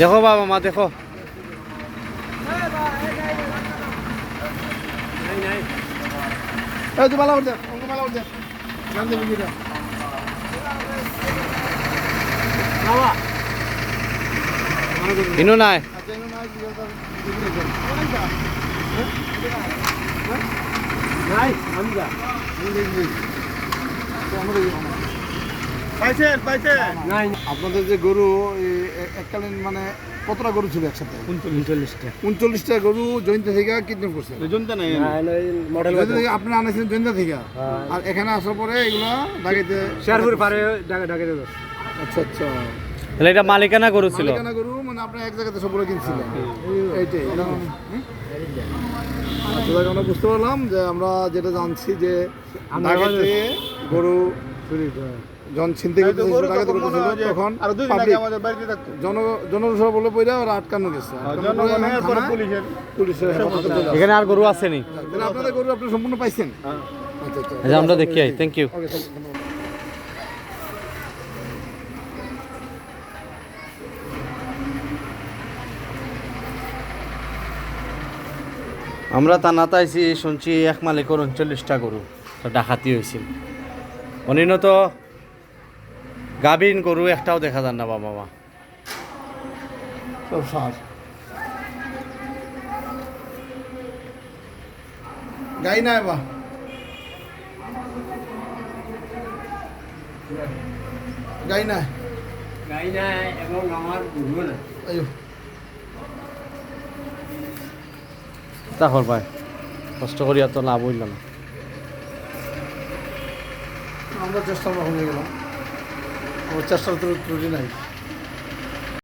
দেখো বাবা মা দেখো। ইনু নাই। নাই আমি যা। আপনাদের যে গরু এককালীন মানে কতটা গরু ছিল একসাথে? উনচল্লিশটা। উনচল্লিশটা গরু জয়ন্ত থেকে কিডন্যাপ করছে? নাই। মডেল আপনি আনেছেন জয়ন্ত থেকে? আর এখানে আসার পরে এগুলো ডাকাইতে শেরপুর পারে আচ্ছা আচ্ছা। তাহলে এটা মালিকানা করেছিল মালিকানা গরু মানে আপনি এক জায়গাতে সবগুলো কিনছিলেন। এইটাই আচ্ছা আমরা বুঝতে পারলাম যে আমরা যেটা জানছি যে গরু যখন ছিনতে ঢাকাতে করতেছিল তখন আর দুই দিন আগে আমাদের বাড়িতে থাকতো। জন জনসভা বলে ওরা আটকানো গেছে। থানায় পুলিশের। এখানে আর গরু আসেনি। তাহলে আপনাদের গরু আপনি সম্পূর্ণ পাইছেন? আচ্ছা আচ্ছা আচ্ছা আমরা দেখি আই থ্যাংক ইউ আমরা তানাতে শুনছি এক মালিকর উনচল্লিশটা গরু তো ডাকাতি হয়েছিল। অনিন তো গাভীন গরু একটাও দেখা যান না বাবা মা সব সার। গাই না বা গাই না। গাই নাই এবং আমার বুঝব না। আয়ো। ভাই কষ্ট করি আর তো লাভ হইল না। আমরা চেষ্টা আমরা হয়ে গেলাম আমার চেষ্টার তো ত্রুটি নাই